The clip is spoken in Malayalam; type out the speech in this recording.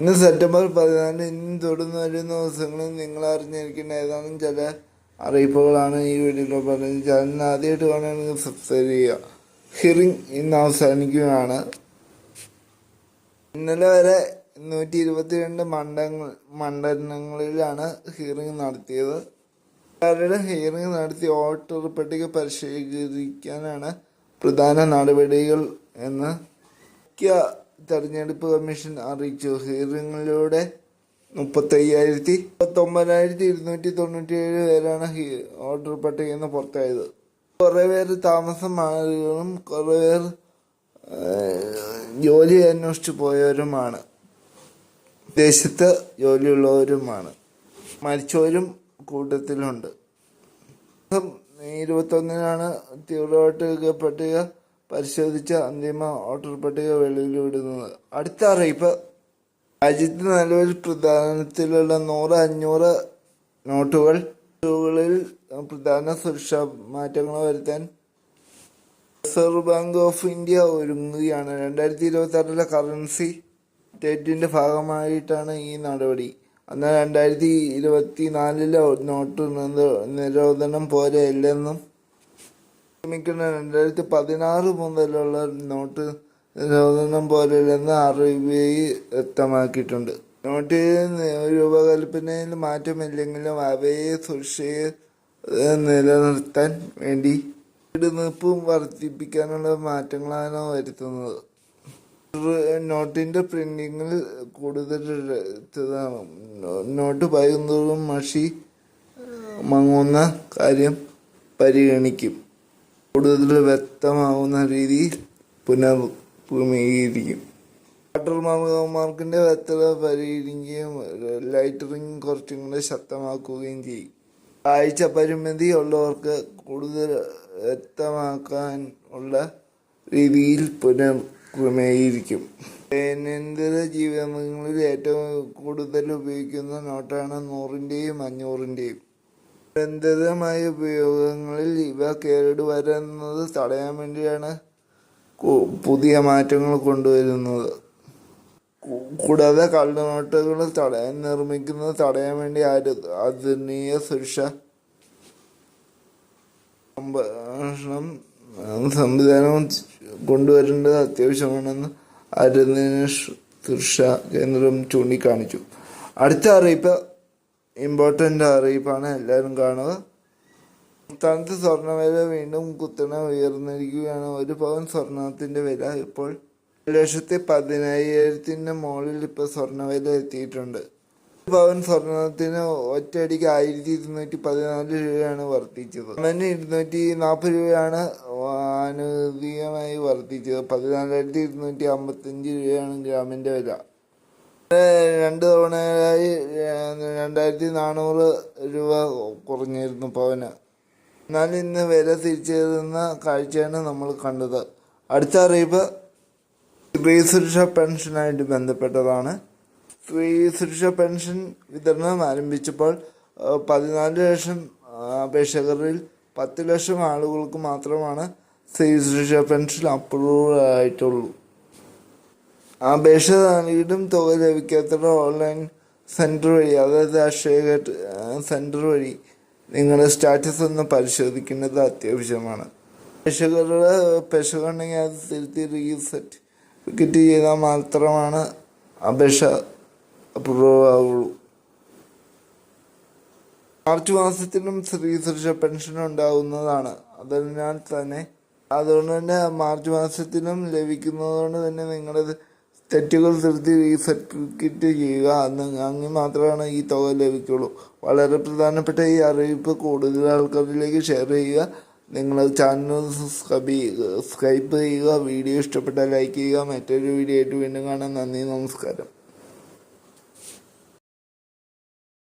ഇന്ന് സെപ്റ്റംബർ പതിനാല് ഇന്നും തുടർന്ന് വരുന്ന ദിവസങ്ങളിൽ നിങ്ങൾ അറിഞ്ഞിരിക്കേണ്ട ഏതാനും ചില അറിയിപ്പുകളാണ് ഈ വീഡിയോയിൽ പറയുന്നത്. ചാനൽ ആദ്യമായിട്ട് വേണമെങ്കിൽ സബ്സ്ക്രൈബ് ചെയ്യുക. ഹിയറിംഗ് ഇന്ന് അവസാനിക്കുകയാണ്. ഇന്നലെ വരെ നൂറ്റി ഇരുപത്തിരണ്ട് മണ്ഡങ്ങൾ മണ്ഡലങ്ങളിലാണ് ഹിയറിംഗ് നടത്തിയത്. അവരുടെ ഹിയറിംഗ് നടത്തി വോട്ടർ പട്ടിക പരിശീലിക്കാനാണ് പ്രധാന നടപടികൾ എന്ന് തെരഞ്ഞെടുപ്പ് കമ്മീഷൻ അറിയിച്ചു. ഹിയറിങ്ങിലൂടെ മുപ്പത്തയ്യായിരത്തി മുപ്പത്തൊമ്പതിനായിരത്തി ഇരുന്നൂറ്റി തൊണ്ണൂറ്റി ഏഴ് പേരാണ് ഓർഡർ പട്ടികയിൽ നിന്ന് പുറത്തായത്. കുറേ പേര് താമസം മാറിയവരും കുറേ പേർ ജോലി അന്വേഷിച്ച് പോയവരുമാണ്. ദേശത്ത് ജോലിയുള്ളവരുമാണ്. മരിച്ചവരും കൂട്ടത്തിലുണ്ട്. ഇരുപത്തൊന്നിനാണ് തീവ്രവോട്ടർ പട്ടിക പരിശോധിച്ച അന്തിമ വോട്ടർ പട്ടിക വെളിയിൽവിടുന്നത് അടുത്ത അറിയിപ്പ്. രാജ്യത്ത് നിലവിൽ പ്രധാനത്തിലുള്ള നൂറ് അഞ്ഞൂറ് നോട്ടുകൾ നോട്ടുകളിൽ പ്രധാന സുരക്ഷാ മാറ്റങ്ങൾ വരുത്താൻ റിസർവ് ബാങ്ക് ഓഫ് ഇന്ത്യ ഒരുങ്ങുകയാണ്. രണ്ടായിരത്തി ഇരുപത്തി ആറിലെ കറൻസി ഡേറ്റിന്റെ ഭാഗമായിട്ടാണ് ഈ നടപടി. എന്നാൽ രണ്ടായിരത്തി ഇരുപത്തി നാലിലെ നോട്ട് നിര- നിരോധനം പോലെയല്ലെന്നും ക്ഷമിക്കുന്ന രണ്ടായിരത്തി പതിനാറ് മുതലുള്ള നോട്ട് നിരോധനം പോലെയല്ലെന്ന് ആർ ബി ഐ വ്യക്തമാക്കിയിട്ടുണ്ട് നോട്ട് രൂപകൽപ്പനയിൽ മാറ്റമില്ലെങ്കിലും അവയെ സുരക്ഷയെ നിലനിർത്താൻ വേണ്ടി ഇടുനിപ്പും വർദ്ധിപ്പിക്കാനുള്ള മാറ്റങ്ങളാണ് വരുത്തുന്നത് നോട്ടിന്റെ പ്രിന്റിങ്ങിൽ കൂടുതൽ. നോട്ട് പകുന്നതും മഷി മങ്ങുന്ന കാര്യം പരിഗണിക്കും കൂടുതൽ വ്യക്തമാവുന്ന രീതിയിൽ പുനർക്രമീകരിക്കും വാട്ടർ മാർക്കിന്റെ വ്യക്തത പരിഹരിക്കുകയും ലൈറ്ററിങ് കുറച്ചും കൂടെ ശക്തമാക്കുകയും ചെയ്യും. കാഴ്ച പരിമിതി ഉള്ളവർക്ക് കൂടുതൽ വ്യക്തമാക്കാൻ ഉള്ള രീതിയിൽ പുനർക്രമീകരിക്കും ദൈനംദിന ജീവിതങ്ങളിൽ ഏറ്റവും കൂടുതൽ ഉപയോഗിക്കുന്ന നോട്ടാണ് നൂറിന്റെയും അഞ്ഞൂറിന്റെയും. നിരന്തരമായ ഉപയോഗങ്ങളിൽ ഇവ കേടുവരുന്നത് തടയാൻ വേണ്ടിയാണ് പുതിയ മാറ്റങ്ങൾ കൊണ്ടുവരുന്നത്. കൂടാതെ കള്ളനോട്ടുകൾ തടയാൻ നിർമ്മിക്കുന്നത് തടയാൻ വേണ്ടി ആധുനിക സുരക്ഷ സംഭാഷണം സംവിധാനം കൊണ്ടുവരേണ്ടത് അത്യാവശ്യമാണെന്ന് ആരോഗ്യ സുരക്ഷാ കേന്ദ്രം ചൂണ്ടിക്കാണിച്ചു. അടുത്ത അറിയിപ്പ് ഇമ്പോർട്ടന്റ് അറിയിപ്പാണ് എല്ലാവരും കാണുക. സംസ്ഥാനത്ത് സ്വർണവില വീണ്ടും കുത്തണ ഉയർന്നിരിക്കുകയാണ്. ഒരു പവൻ സ്വർണത്തിന്റെ വില ഇപ്പോൾ ഒരു ലക്ഷത്തി പതിനായിരത്തിന്റെ മുകളിൽ ഇപ്പോൾ സ്വർണവില എത്തിയിട്ടുണ്ട്. ഒരു പവൻ സ്വർണത്തിന് ഒറ്റയടിക്ക് ആയിരത്തി ഇരുന്നൂറ്റി പതിനാല് രൂപയാണ് വർദ്ധിച്ചത്. അങ്ങനെ ഇരുന്നൂറ്റി നാൽപ്പത് രൂപയാണ് ആനുകൂലികമായി വർദ്ധിച്ചത്. പതിനാലായിരത്തി ഇരുന്നൂറ്റി അമ്പത്തഞ്ച് രൂപയാണ് ഗ്രാമിന്റെ വില. രണ്ട് തവണയായി രണ്ടായിരത്തി നാനൂറ് രൂപ കുറഞ്ഞിരുന്നു പവന്. എന്നാൽ ഇന്ന് വില തിരിച്ചേറുന്ന കാഴ്ചയാണ് നമ്മൾ കണ്ടത്. അടുത്ത അറിയിപ്പ് സ്ത്രീ സുരക്ഷ പെൻഷനായിട്ട് ബന്ധപ്പെട്ടതാണ്. സ്ത്രീ സുരക്ഷ പെൻഷൻ വിതരണം ആരംഭിച്ചപ്പോൾ പതിനാല് ലക്ഷം അപേക്ഷകരിൽ പത്ത് ലക്ഷം ആളുകൾക്ക് മാത്രമാണ് സ്ത്രീ സുരക്ഷ പെൻഷൻ അപ്രൂവ് ആയിട്ടുള്ളൂ. അപേക്ഷ നൽകിയിട്ടും തുക ലഭിക്കാത്തവർ ഓൺലൈൻ സെന്റർ വഴി അതായത് അക്ഷയ സെന്റർ വഴി നിങ്ങളുടെ സ്റ്റാറ്റസ് ഒന്ന് പരിശോധിക്കേണ്ടത് അത്യാവശ്യമാണ്. അപേക്ഷകരുടെ പെശകുണ്ടെങ്കിൽ അത് തിരുത്തി റീസെറ്റ് ചെയ്താൽ മാത്രമാണ് അപേക്ഷ അപ്രൂവ് ആവുള്ളൂ. മാർച്ച് മാസത്തിലും സ്ത്രീ സുരക്ഷ പെൻഷൻ ഉണ്ടാവുന്നതാണ്. അതിനാൽ തന്നെ അതുകൊണ്ട് തന്നെ മാർച്ച് മാസത്തിലും ലഭിക്കുന്നതുകൊണ്ട് തന്നെ നിങ്ങളുടെ തെറ്റുകൾ തിരുത്തി റീസർട്ടിഫിക്കറ്റ് ചെയ്യുക അന്ന് അങ്ങനെ മാത്രമാണ് ഈ തുക ലഭിക്കുള്ളൂ. വളരെ പ്രധാനപ്പെട്ട ഈ അറിയിപ്പ് കൂടുതൽ ആൾക്കാരിലേക്ക് ഷെയർ ചെയ്യുക. നിങ്ങൾ ചാനൽ സബ്സ്ക്രൈബ് ചെയ്യുക സബ്സ്ക്രൈബ് ചെയ്യുക വീഡിയോ ഇഷ്ടപ്പെട്ടാൽ ലൈക്ക് ചെയ്യുക. മറ്റൊരു വീഡിയോ ആയിട്ട് വീണ്ടും കാണാം. നന്ദി നമസ്കാരം.